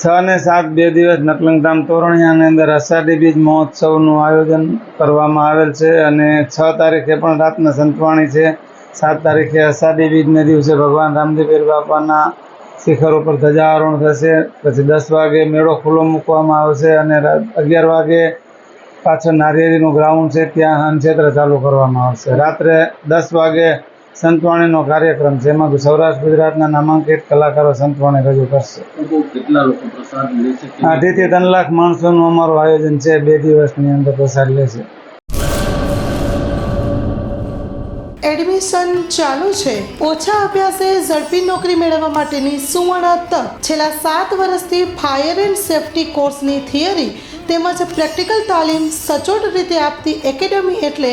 છ અને સાત બે દિવસ નકલંગધામ તોરણિયાની અંદર અષાઢી બીજ મહોત્સવનું આયોજન કરવામાં આવેલ છે અને છ તારીખે પણ રાતના સંતવાણી છે. સાત તારીખે અષાઢી બીજને દિવસે ભગવાન રામદેવીર બાપાના શિખર ઉપર ધજારોહણ થશે. પછી દસ વાગે મેળો ખુલ્લો મૂકવામાં આવશે અને અગિયાર વાગે પાછળ નારિયેરીનું ગ્રાઉન્ડ છે, ત્યાં હનક્ષેત્ર ચાલુ કરવામાં આવશે. રાત્રે દસ વાગે સંતવાણીનો કાર્યક્રમ છે એમાં સૌરાષ્ટ્ર ગુજરાતના નામાંકિત કલાકારો સંતવાણી રજૂ કરશે. અઢીથી ત્રણ લાખ માણસોનું અમારું આયોજન છે બે દિવસની અંદર પ્રસાદ લેશે એડમિશન ચાલુ છે. ઓછા અભ્યાસે ઝડપી નોકરી મેળવવા માટેની સુવર્ણ તક. છેલ્લા સાત વર્ષથી ફાયર એન્ડ સેફટી કોર્સની થિયરી તેમજ પ્રેક્ટિકલ તાલીમ સચોટ રીતે આપતી એકેડેમી એટલે